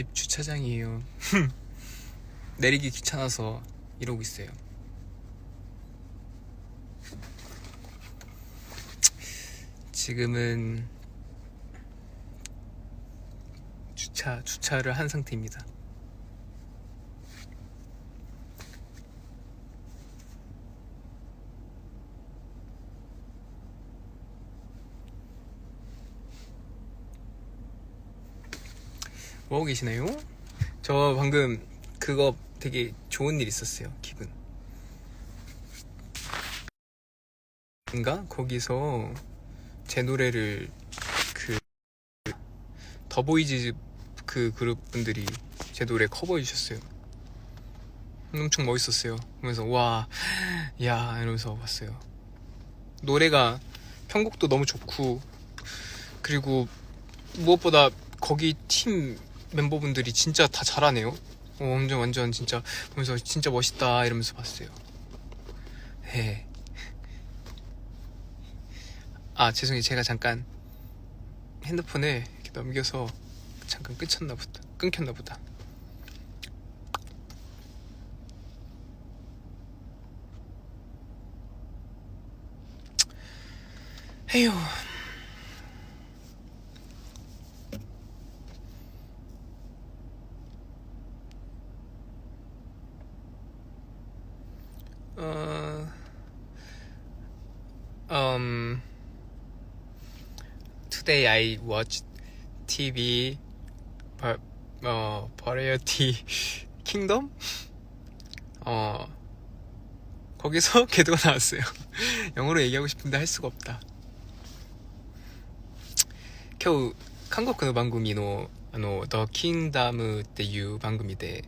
집 주차장이에요. 내리기 귀찮아서 이러고 있어요. 지금은 주차 주차를 한 상태입니다. 뭐 하고 계시나요? 저 방금 그거 되게 좋은 일 있었어요. 기분. 인가 거기서 제 노래를 그 더보이즈 그 그룹 분들이 제 노래 커버해 주셨어요. 엄청 멋있었어요. 그러면서 와, 야 이러면서 봤어요. 노래가 편곡도 너무 좋고 그리고 무엇보다 거기 팀 멤버분들이 진짜 다 잘하네요. 어, 완전 완전 진짜 보면서 진짜 멋있다 이러면서 봤어요. 네. 아 죄송해요 제가 잠깐 핸드폰을 이렇게 넘겨서 잠깐 끊쳤나 보다 끊겼나 보다 에휴 어... um Today I watched TV 바, 어, 버라이어티 킹덤? 어 거기서 개도가 나왔어요 영어로 얘기하고 싶은데 할 수가 없다 今日韓国の番組のあの「The Kingdom」っていう番組で「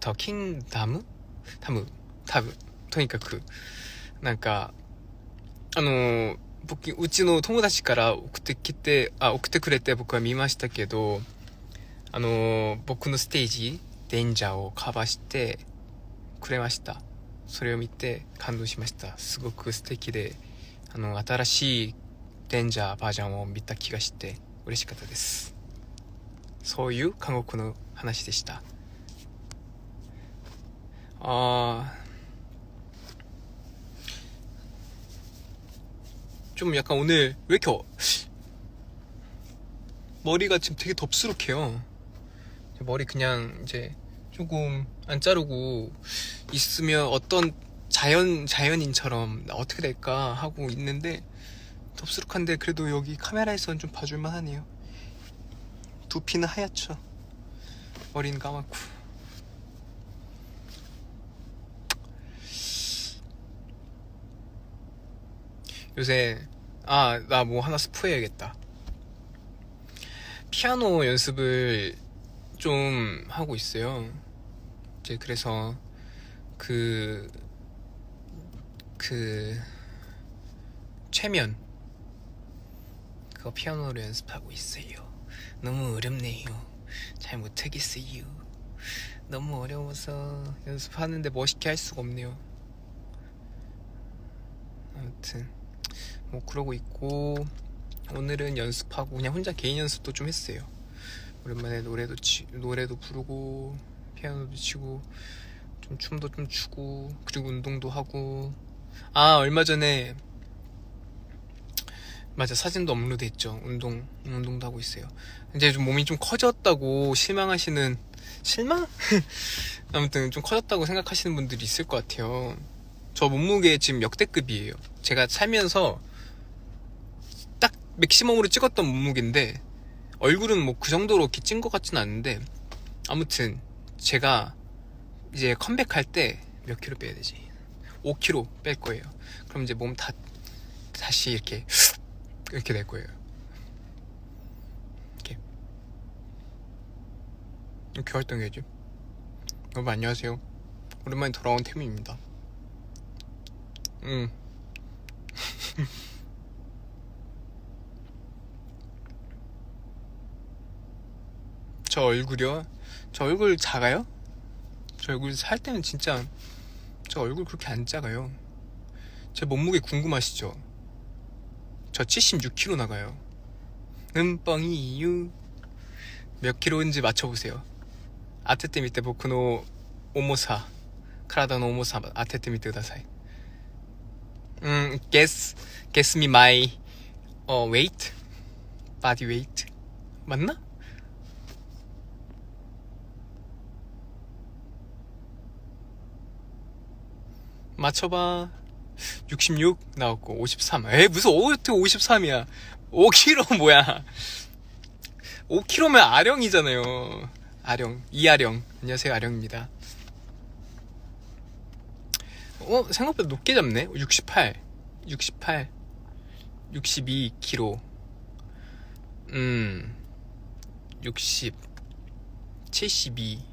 The Kingdom」多分多分とにかくなんか あの僕うちの友達から送ってきてあ送ってくれて僕は見ましたけどあの僕のステージ「デンジャー」をカバーしてくれました。それを見て感動しました。すごく素敵であの新しいデンジャーバージョンを見た気がして嬉しかったです。そういう韓国の話でした。あー 좀 약간 오늘 왜 이렇게 어- 머리가 지금 되게 덥수룩해요. 머리 그냥 이제 조금 안 자르고 있으면 어떤 자연 자연인처럼 어떻게 될까 하고 있는데 덥수룩한데 그래도 여기 카메라에서는 좀 봐줄만 하네요. 두피는 하얗죠. 머리는 까맣고. 요새 아 나 뭐 하나 스포해야겠다. 피아노 연습을 좀 하고 있어요. 이제 그래서 그그 최면. 그거 피아노로 연습하고 있어요. 너무 어렵네요. 잘 못하겠어요. 너무 어려워서 연습하는데 멋있게 할 수가 없네요. 아무튼 뭐 그러고 있고 오늘은 연습하고 그냥 혼자 개인 연습도 좀 했어요. 오랜만에 노래도 치, 노래도 부르고 피아노도 치고 좀 춤도 좀 추고 그리고 운동도 하고 아 얼마 전에 맞아 사진도 업로드했죠. 운동 운동도 하고 있어요. 이제 좀 몸이 좀 커졌다고 실망하시는 실망? 아무튼 좀 커졌다고 생각하시는 분들이 있을 것 같아요. 저 몸무게 지금 역대급이에요. 제가 살면서 딱 맥시멈으로 찍었던 몸무게인데 얼굴은 뭐 그 정도로 이렇게 찐 것 같진 않은데 아무튼 제가 이제 컴백할 때 몇 킬로 빼야 되지? 5킬로 뺄 거예요. 그럼 이제 몸 다 다시 이렇게 이렇게 될 거예요. 이렇게 이렇게 활동해야죠. 여러분 안녕하세요. 오랜만에 돌아온 태민입니다. 응. 저 얼굴이요? 저 얼굴 작아요? 저 얼굴 살 때는 진짜 저 얼굴 그렇게 안 작아요. 제 몸무게 궁금하시죠? 저 76kg 나가요. 은뻥이유. 몇 킬로인지 맞춰보세요. 아테테 밑에 보쿠노 오모사 카라다 노 오모사 아테테 밑에 다사이. 음, guess me my 어 weight, body weight 맞나? 맞춰봐. 66 나왔고 53. 에 무슨 어떻게 53이야? 5kg 뭐야? 5kg면 아령이잖아요. 아령, 이아령. 안녕하세요, 아령입니다. 어, 생각보다 높게 잡네. 68, 68, 62kg. 음, 60, 72,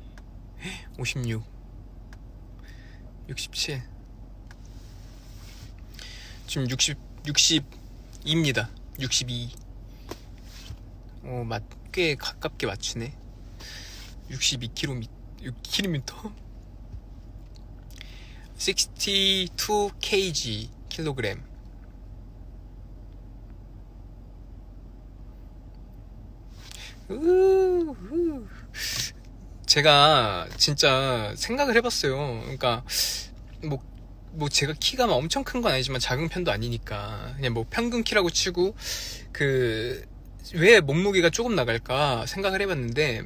56, 67. 지금 60, 62입니다. 62. 어, 맞, 꽤 가깝게 맞추네. 62km, 6km? 62kg, 킬로그램. 제가 진짜 생각을 해봤어요. 그러니까, 뭐, 뭐 제가 키가 막 엄청 큰 건 아니지만 작은 편도 아니니까 그냥 뭐 평균 키라고 치고 그 왜 몸무게가 조금 나갈까 생각을 해봤는데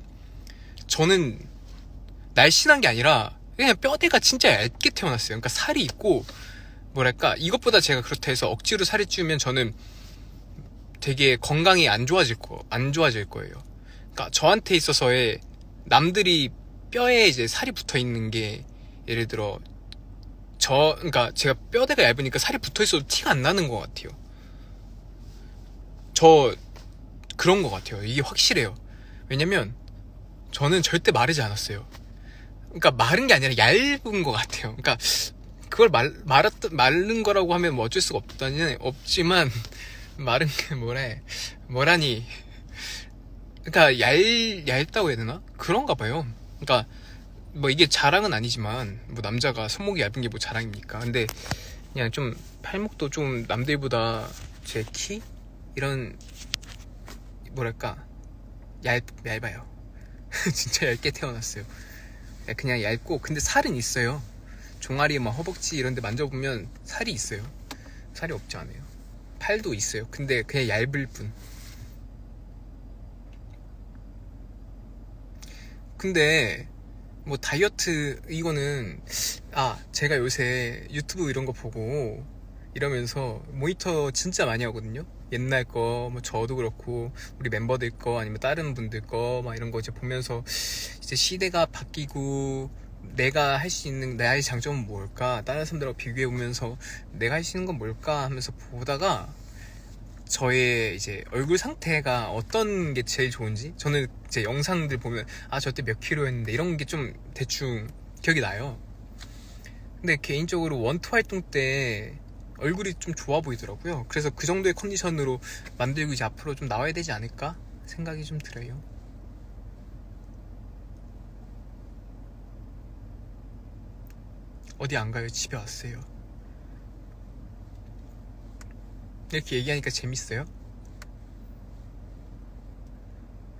저는 날씬한 게 아니라 그냥 뼈대가 진짜 얇게 태어났어요. 그러니까 살이 있고 뭐랄까 이것보다 제가 그렇다 해서 억지로 살이 찌우면 저는 되게 건강이 안 좋아질 거, 안 좋아질 거예요. 그러니까 저한테 있어서의 남들이 뼈에 이제 살이 붙어 있는 게 예를 들어 저, 그러니까 제가 뼈대가 얇으니까 살이 붙어 있어도 티가 안 나는 것 같아요. 저 그런 것 같아요. 이게 확실해요. 왜냐면 저는 절대 마르지 않았어요. 그러니까 마른 게 아니라 얇은 것 같아요. 그러니까 그걸 말, 말았, 마른 거라고 하면 뭐 어쩔 수가 없다니, 없지만, 마른 게 뭐래, 뭐라니. 그러니까 얇, 얇다고 해야 되나? 그런가 봐요. 그러니까 뭐 이게 자랑은 아니지만, 뭐 남자가 손목이 얇은 게 뭐 자랑입니까? 근데 그냥 좀 팔목도 좀 남들보다 제 키? 이런, 뭐랄까, 얇, 얇아요. 진짜 얇게 태어났어요. 그냥 얇고, 근데 살은 있어요. 종아리, 막 허벅지 이런 데 만져보면 살이 있어요. 살이 없지 않아요. 팔도 있어요. 근데 그냥 얇을 뿐. 근데 뭐 다이어트 이거는 아 제가 요새 유튜브 이런 거 보고 이러면서 모니터 진짜 많이 하거든요. 옛날 거, 뭐 저도 그렇고 우리 멤버들 거 아니면 다른 분들 거 막 이런 거 이제 보면서 이제 시대가 바뀌고 내가 할 수 있는 나의 장점은 뭘까? 다른 사람들하고 비교해 보면서 내가 할 수 있는 건 뭘까? 하면서 보다가 저의 이제 얼굴 상태가 어떤 게 제일 좋은지 저는 제 영상들 보면 아 저때 몇 킬로였는데 이런 게 좀 대충 기억이 나요. 근데 개인적으로 원투 활동 때 얼굴이 좀 좋아 보이더라고요. 그래서 그 정도의 컨디션으로 만들고 이제 앞으로 좀 나와야 되지 않을까 생각이 좀 들어요. 어디 안 가요? 집에 왔어요. 이렇게 얘기하니까 재밌어요?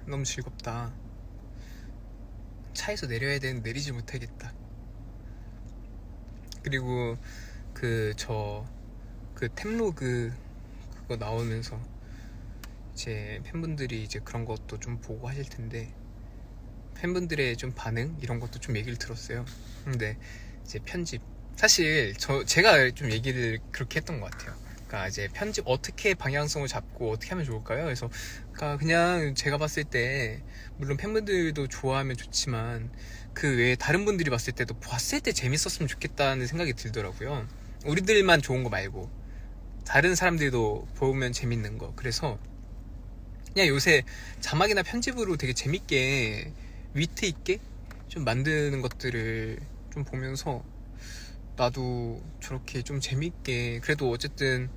너무 즐겁다. 차에서 내려야 되는데 내리지 못하겠다. 그리고 그 저그 템로그 그거 나오면서 이제 팬분들이 이제 그런 것도 좀 보고 하실 텐데 팬분들의 좀 반응 이런 것도 좀 얘기를 들었어요. 근데 이제 편집 사실 저 제가 좀 얘기를 그렇게 했던 것 같아요. 그러니까 이제 편집 어떻게 방향성을 잡고 어떻게 하면 좋을까요? 그래서 그러니까 그냥 제가 봤을 때 물론 팬분들도 좋아하면 좋지만 그 외에 다른 분들이 봤을 때도 봤을 때 재밌었으면 좋겠다는 생각이 들더라고요. 우리들만 좋은 거 말고 다른 사람들도 보면 재밌는 거. 그래서 그냥 요새 자막이나 편집으로 되게 재밌게 위트 있게 좀 만드는 것들을 좀 보면서 나도 저렇게 좀 재밌게 그래도 어쨌든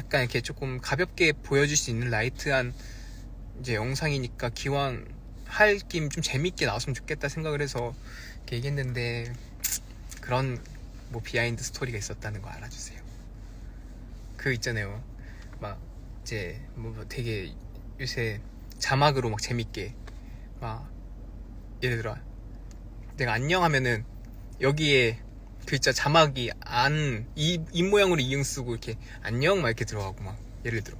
약간 이렇게 조금 가볍게 보여줄 수 있는 라이트한 이제 영상이니까 기왕 할 김 좀 재밌게 나왔으면 좋겠다 생각을 해서 이렇게 얘기했는데 그런 뭐 비하인드 스토리가 있었다는 거 알아주세요. 그 있잖아요. 막 이제 뭐 되게 요새 자막으로 막 재밌게 막 예를 들어 내가 안녕 하면은 여기에 글자 자막이 안, 이, 입 모양으로 이응 쓰고 이렇게 안녕 막 이렇게 들어가고 막 예를 들어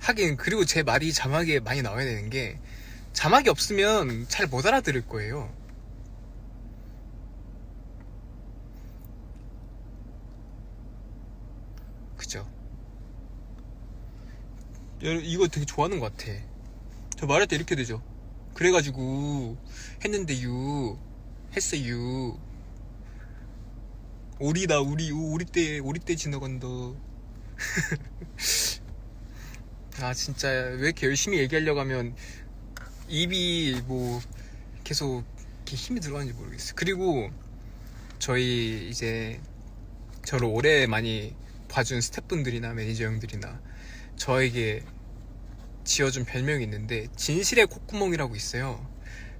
하긴 그리고 제 말이 자막에 많이 나와야 되는 게 자막이 없으면 잘 못 알아들을 거예요. 그죠? 이거 되게 좋아하는 것 같아. 저 말할 때 이렇게 되죠. 그래가지고 했는데유 했어요. 오리다 우리 우리 때 우리 때 지나간다. 아 진짜 왜 이렇게 열심히 얘기하려고 하면 입이 뭐 계속 이렇게 힘이 들어가는지 모르겠어요. 그리고 저희 이제 저를 오래 많이 봐준 스태프분들이나 매니저 형들이나 저에게 지어준 별명이 있는데 진실의 콧구멍이라고 있어요.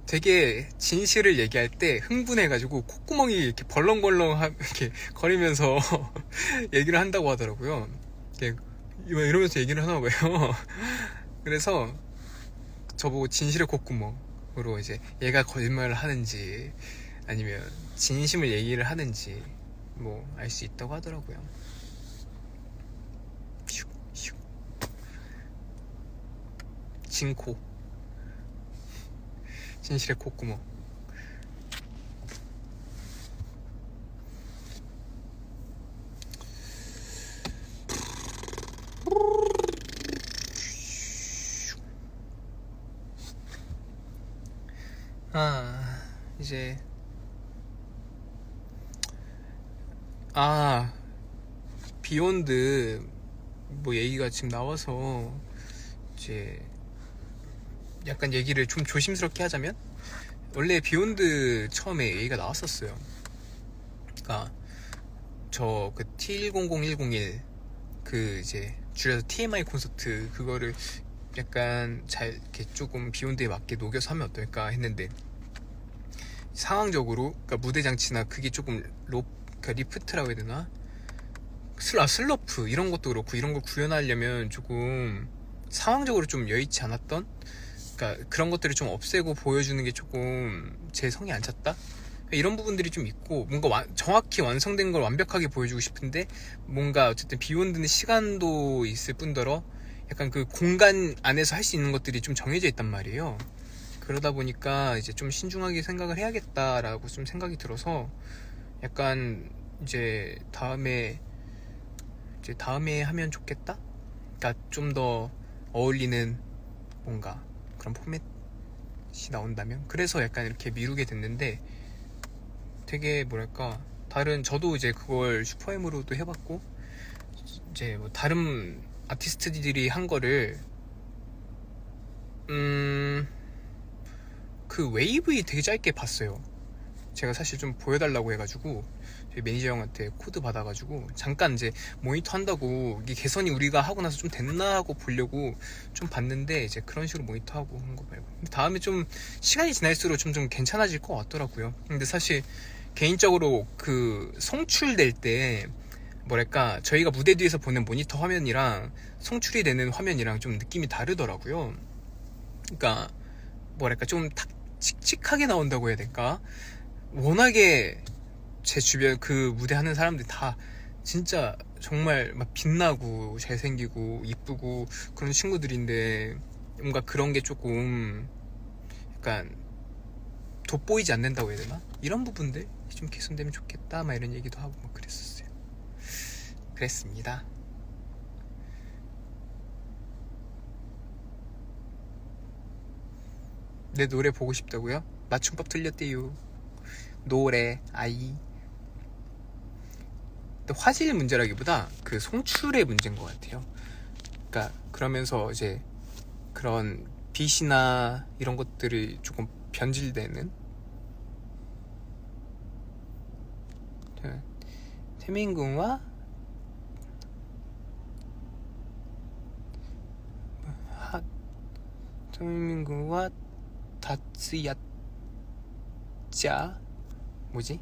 되게 진실을 얘기할 때 흥분해가지고 콧구멍이 이렇게 벌렁벌렁 하- 이렇게 거리면서 얘기를 한다고 하더라고요. 이러면서 얘기를 하나 봐요. 그래서 저보고 진실의 콧구멍으로 이제 얘가 거짓말을 하는지 아니면 진심을 얘기를 하는지 뭐 알 수 있다고 하더라고요. 진코. 진실의 콧구멍. 아, 이제. 아, 비욘드, 뭐 얘기가 지금 나와서, 이제, 약간 얘기를 좀 조심스럽게 하자면, 원래 비욘드 처음에 얘기가 나왔었어요. 그니까, 저 그 T100101, 그 이제, 줄여서 TMI 콘서트, 그거를 약간 잘 이렇게 조금 비욘드에 맞게 녹여서 하면 어떨까 했는데, 상황적으로 그러니까 무대 장치나 그게 조금 로 그러니까 리프트라고 해야 되나 슬, 아, 슬러프 이런 것도 그렇고 이런 걸 구현하려면 조금 상황적으로 좀 여의치 않았던 그러니까 그런 것들을 좀 없애고 보여주는 게 조금 제 성이 안 찼다 이런 부분들이 좀 있고 뭔가 와- 정확히 완성된 걸 완벽하게 보여주고 싶은데 뭔가 어쨌든 비욘드는 시간도 있을 뿐더러 약간 그 공간 안에서 할 수 있는 것들이 좀 정해져 있단 말이에요. 그러다 보니까 이제 좀 신중하게 생각을 해야겠다라고 좀 생각이 들어서 약간 이제 다음에 이제 다음에 하면 좋겠다? 그러니까 좀 더 어울리는 뭔가 그런 포맷이 나온다면 그래서 약간 이렇게 미루게 됐는데 되게 뭐랄까 다른 저도 이제 그걸 슈퍼엠으로도 해봤고 이제 뭐 다른 아티스트들이 한 거를 음 그 웨이브이 되게 짧게 봤어요. 제가 사실 좀 보여달라고 해가지고 매니저 형한테 코드 받아가지고 잠깐 이제 모니터 한다고 이게 개선이 우리가 하고 나서 좀 됐나 하고 보려고 좀 봤는데 이제 그런 식으로 모니터 하고 한 거 말고 다음에 좀 시간이 지날수록 좀 좀 괜찮아질 것 같더라고요. 근데 사실 개인적으로 그 송출될 때 뭐랄까 저희가 무대 뒤에서 보는 모니터 화면이랑 송출이 되는 화면이랑 좀 느낌이 다르더라고요. 그러니까 뭐랄까 좀 탁 칙칙하게 나온다고 해야 될까? 워낙에 제 주변 그 무대 하는 사람들이 다 진짜 정말 막 빛나고 잘생기고 이쁘고 그런 친구들인데 뭔가 그런 게 조금 약간 돋보이지 않는다고 해야 되나? 이런 부분들 좀 개선되면 좋겠다 막 이런 얘기도 하고 막 그랬었어요. 그랬습니다. 내 노래 보고 싶다고요? 맞춤법 틀렸대요. 노래, 아이. 화질 문제라기보다 그 송출의 문제인 것 같아요. 그러니까 그러면서 이제 그런 빛이나 이런 것들이 조금 변질되는 자, 태민군과 하 태민군과 다츠야짜 뭐지?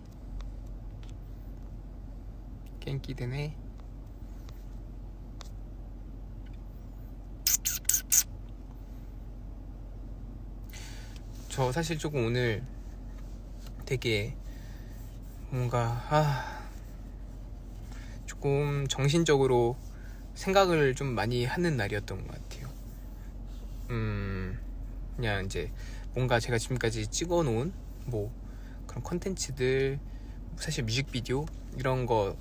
깽기 되네 저 사실 조금 오늘 되게 뭔가 아 조금 정신적으로 생각을 좀 많이 하는 날이었던 것 같아요. 음 그냥 이제 뭔가 제가 지금까지 찍어놓은 뭐 그런 컨텐츠들 사실 뮤직비디오 이런 거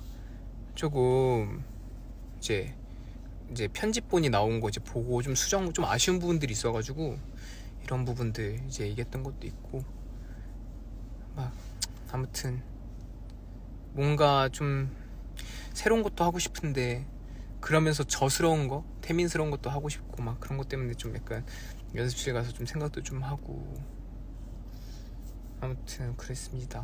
조금 이제 이제 편집본이 나온 거 이제 보고 좀 수정 좀 아쉬운 부분들이 있어가지고 이런 부분들 이제 얘기했던 것도 있고. 막 아무튼 뭔가 좀 새로운 것도 하고 싶은데 그러면서 저스러운 거 태민스러운 것도 하고 싶고 막 그런 것 때문에 좀 약간 연습실 가서 좀 생각도 좀 하고. 아무튼 그랬습니다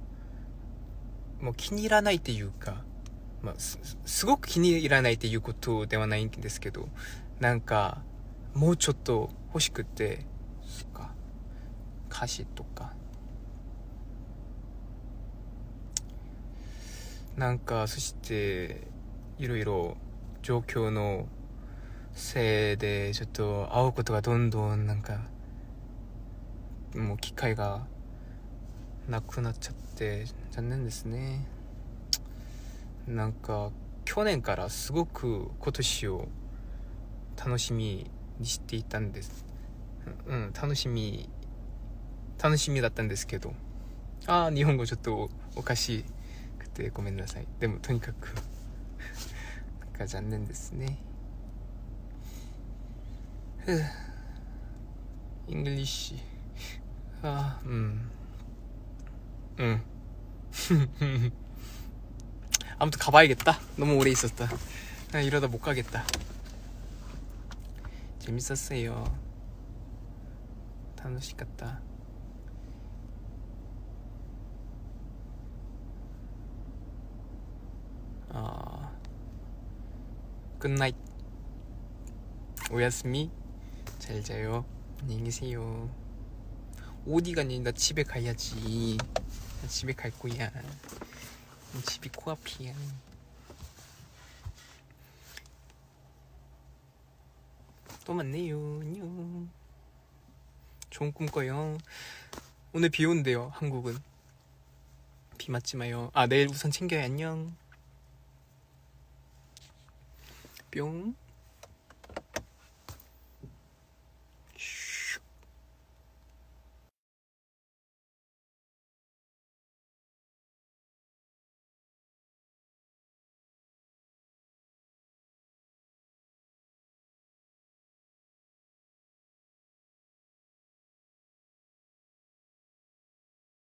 もう気に入らないっていうか、まあ、すすごく気に入らないっていうことではないんですけどなんかもうちょっと欲しくてそっか歌詞とか。なんかそしていろいろ状況のせいでちょっと会うことがどんどんなんかもう機会がなくなっちゃって残念ですね。なんか去年からすごく今年を楽しみにしていたんです。うん楽しみ楽しみだったんですけど。ああ日本語ちょっとおかしくてごめんなさい。でもとにかく なんか残念ですね。ふう。イングリッシュああうん。 응. 아무튼 가봐야겠다. 너무 오래 있었다. 그냥 이러다 못 가겠다. 재밌었어요. 단호식 같다. 어, 아, 끝나잇. 오야스미. 잘 자요. 안녕히 계세요. 어디 가니? 나 집에 가야지. 나 집에 갈 거야. 집이 코앞이야. 또 만나요. 안녕. 좋은 꿈 꿔요. 오늘 비 온대요. 한국은. 비 맞지 마요. 아 내일 우산 챙겨요. 안녕. 뿅.